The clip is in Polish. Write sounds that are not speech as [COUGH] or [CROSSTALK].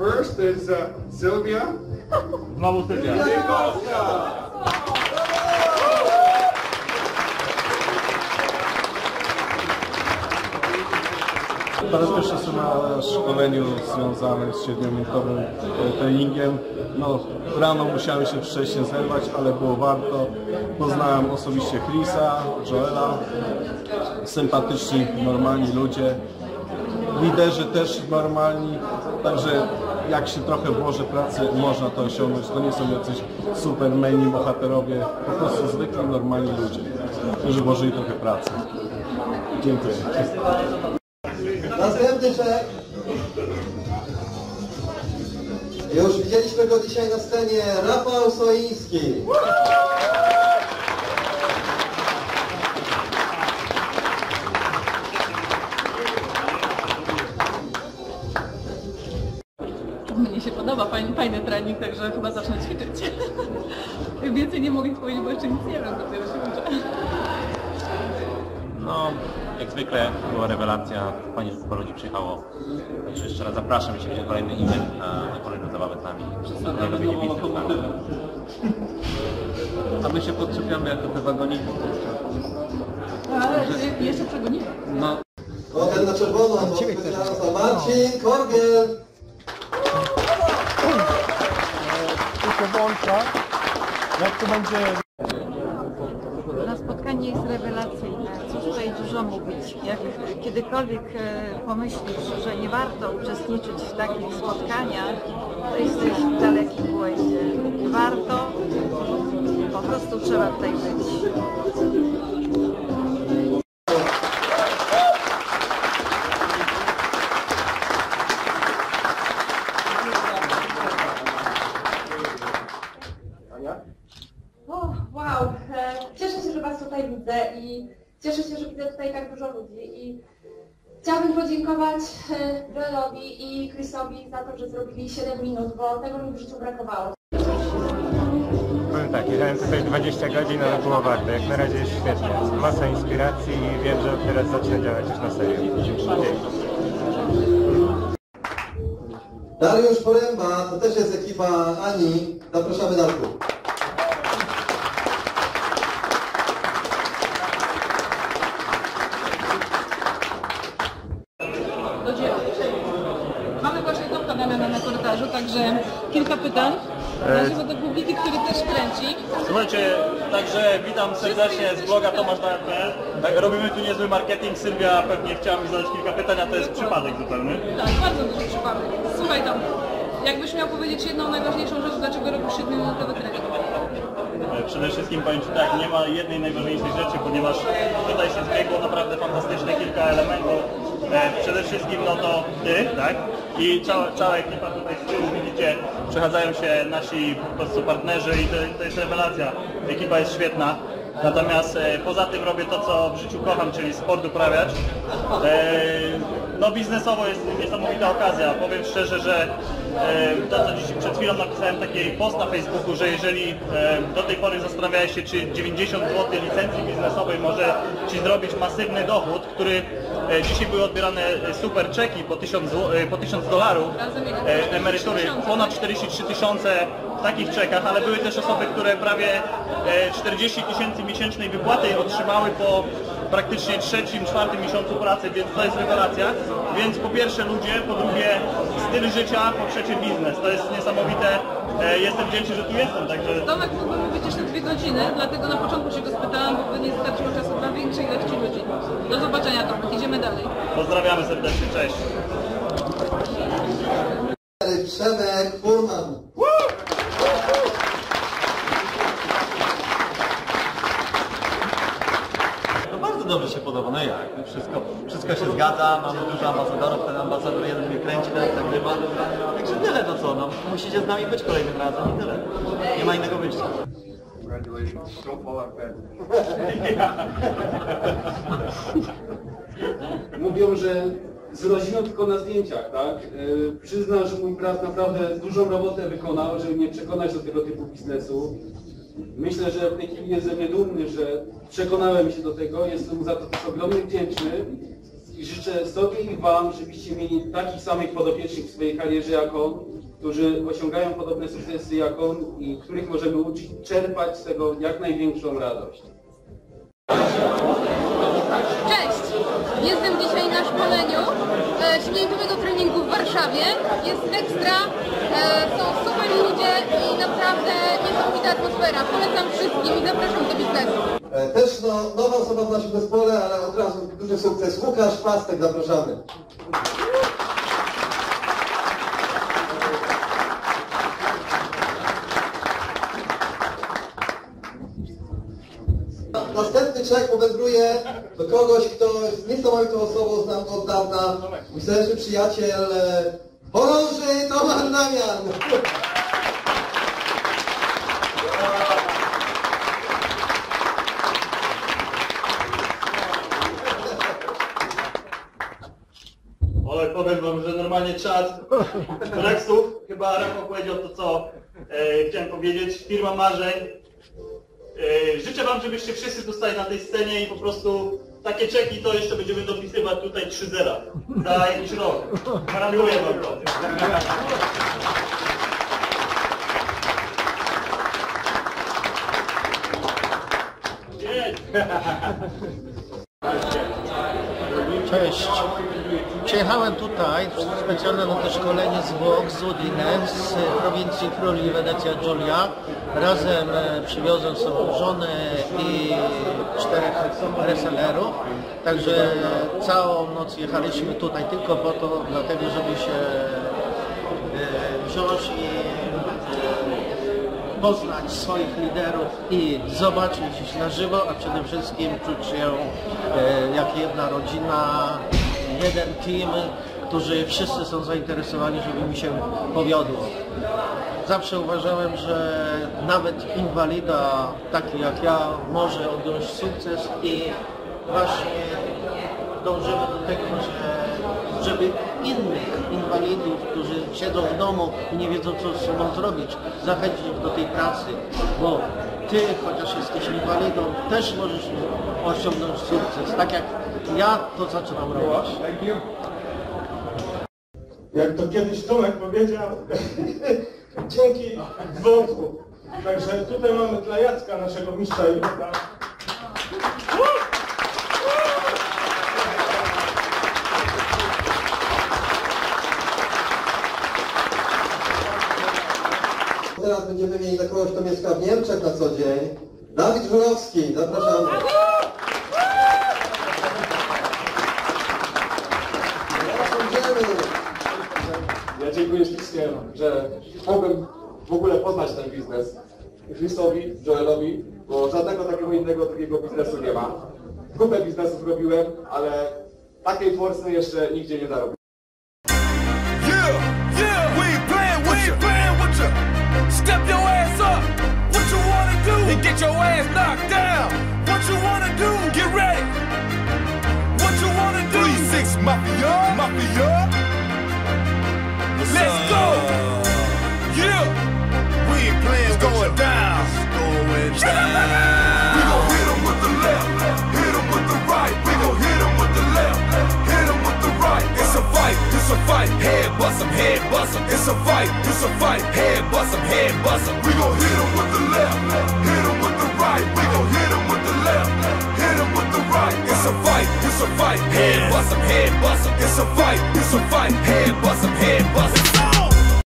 First is uh, Sylvia Znowu Sylwia. Dykowska. Po raz pierwszy jestem na szkoleniu związanym z średniomiętowym e, treningiem. No, rano musiałem się wcześniej zerwać, ale było warto. Poznałem osobiście Chrisa, Joela, sympatyczni, normalni ludzie. Liderzy też normalni, także jak się trochę włoży pracy, można to osiągnąć. To nie są jacyś supermeni, bohaterowie, po prostu zwykli, normalni ludzie, którzy włożyli trochę pracy. Dziękuję. Następny czek. Już widzieliśmy go dzisiaj na scenie. Rafał Soiński. Fajny, trening, także chyba zacznę ćwiczyć. [LAUGHS] Więcej nie mogę powiedzieć, bo jeszcze nic nie wiem, dopiero się uczę. No, jak zwykle była rewelacja, fajnie, że sporo ludzi przyjechało. Także jeszcze raz zapraszam, jeśli będzie kolejny event na, na kolejną zabawę z nami. Robienie z. A my się podczepiamy jako te wagoniki. Ale jeszcze przegonimy. No, O, ten na czerwono, bo specjalna za Marcin Korgiel. Jak to będzie spotkanie jest rewelacyjne. Cóż tutaj dużo mówić. Jak kiedykolwiek e, pomyślisz, że nie warto uczestniczyć w takich spotkaniach, to jesteś w dalekim błędzie. Warto, po prostu trzeba tutaj być. Tak dużo ludzi i chciałabym podziękować e, Joelowi i Chrisowi za to, że zrobili 7 minut, bo tego mi w życiu brakowało. Powiem tak, jechałem tutaj 20 godzin, ale było warto. Jak na razie jest świetnie. Masa inspiracji i wiem, że teraz zacznę działać już na serio. Dzięki. Dariusz Poręba, to też jest ekipa Ani. Zapraszamy Darku. Do dzieła. Mamy właśnie Tomka Korytarzu, także kilka pytań. Naszego do publiki, który też kręci. Słuchajcie, także witam serdecznie z bloga tomaszdam.pl. Tak, robimy tu niezły marketing. Sylwia pewnie chciała mi zadać kilka pytań, a to jest przypadek zupełny. Tak, bardzo duży przypadek. Słuchaj tam, jakbyś miał powiedzieć jedną najważniejszą rzecz, dlaczego robisz 7-minutowy trening? E, Przede wszystkim powiem Ci tak, nie ma jednej najważniejszej rzeczy, ponieważ tutaj się zbiegło naprawdę fantastyczne kilka elementów. E, Przede wszystkim no to Ty, tak? I cała, cała ekipa tutaj z tyłu, widzicie, przechadzają się nasi po prostu partnerzy i to, to jest rewelacja. Ekipa jest świetna. Natomiast e, poza tym robię to, co w życiu kocham, czyli sport uprawiać. E, no biznesowo jest niesamowita okazja. Powiem szczerze, że e, to, co dziś przed chwilą napisałem taki post na Facebooku, że jeżeli e, do tej pory zastanawiałeś się, czy 90 zł licencji biznesowej może Ci zrobić masywny dochód, który e, dzisiaj były odbierane e, super czeki po 1000, zł- e, po 1000 dolarów emerytury, ponad 43 tysiące takich czekach, ale były też osoby, które prawie e, 40 tysięcy miesięcznej wypłaty otrzymały po praktycznie trzecim, czwartym miesiącu pracy, więc to jest rewelacja. Więc po pierwsze ludzie, po drugie styl życia, po trzecie biznes. To jest niesamowite. E, Jestem wdzięczny, że tu jestem, także Tomek mógłby mówić jeszcze dwie godziny, dlatego na początku się go spytałam, bo by nie starczyło czasu dla większej ilości ludzi. Do zobaczenia Tomek, idziemy dalej. pozdrawiamy serdecznie, cześć. Przemek Furman. no bardzo dobrze się podoba, no jak? Wszystko, wszystko się zgadza, mamy dużo ambasadorów, ten ambasador jeden mnie kręci, ten nagrywa. Także tyle to co, no musicie z nami być kolejnym razem i tyle. Nie ma innego wyjścia. Congratulations. Don't fall out bad. Mówią, że z rodziną tylko na zdjęciach, tak? Yy, przyznam, że mój brat naprawdę dużą robotę wykonał, żeby mnie przekonać do tego typu biznesu. Myślę, że w tej chwili jest ze mnie dumny, że przekonałem się do tego. Jestem za to też ogromnie wdzięczny. i życzę sobie i Wam, żebyście mieli takich samych podopiecznych w swojej karierze jak on, którzy osiągają podobne sukcesy jak on i których możemy uczyć czerpać z tego jak największą radość. Cześć! Jestem dzisiaj na szkoleniu e, treningu w Warszawie. Jest ekstra, e, są super ludzie i naprawdę niesamowita atmosfera. Polecam wszystkim i zapraszam do biznesu. E, Też no, nowa osoba w naszym zespole, ale od razu duży sukces. Łukasz Pastek, zapraszamy. Następny człowiek powędruje do kogoś, kto jest niesamowitą osobą, znam go od dawna. Mój serdeczny przyjaciel e, Chorąży Tomasz Damian. Ale powiem wam, że normalnie czat Rexów, chyba Rafał powiedział to, co e, chciałem powiedzieć. Firma marzeń. E, życzę wam, żebyście wszyscy dostali na tej scenie i po prostu takie czeki to jeszcze będziemy dopisywać tutaj 3-0 za jakiś rok. Gwarantuję wam to. Cześć. Przyjechałem tutaj specjalnie na to szkolenie z Włoch, z Udine, z prowincji Friuli Wenecja Giulia. Razem e, przywiozłem sobie żonę i czterech resellerów. Także całą noc jechaliśmy tutaj tylko po to, dlatego żeby się e, wziąć i poznać swoich liderów i zobaczyć ich na żywo, a przede wszystkim czuć się e, jak jedna rodzina, jeden team, którzy wszyscy są zainteresowani, żeby mi się powiodło. Zawsze uważałem, że nawet inwalida taki jak ja może odnieść sukces i właśnie dążymy do tego, że żeby innych inwalidów, którzy siedzą w domu i nie wiedzą co z sobą zrobić, zachęcić ich do tej pracy, bo ty, chociaż jesteś inwalidą, też możesz osiągnąć sukces, tak jak ja to zaczynam robić. Jak to kiedyś Tomek powiedział, [LAUGHS] dzięki dzwonku. Także tutaj mamy dla Jacka, naszego mistrza Jurka. Teraz będziemy mieli dla kogoś, kto mieszka w Niemczech na co dzień. Dawid Żurowski, zapraszamy. Ja dziękuję ślicznie, że mogłem w ogóle poznać ten biznes. Chrisowi, Joelowi, bo żadnego takiego innego drugiego biznesu nie ma. Kupę biznesów robiłem, ale takiej forsy jeszcze nigdzie nie zarobiłem. Step your ass up. What you wanna do? And get your ass knocked down. What you wanna do? Get ready. What you wanna do? Three six mafia, mafia. It's a fight, head bust him, head bust him. It's a fight, it's a fight, head bust him, head bust him. We gon' hit him with the left, hit him with the right. We gon' hit him with the left, hit him with the right. It's a fight, it's a fight, head bust him, head bust him. It's a fight, it's a fight, head bust him, head bust him.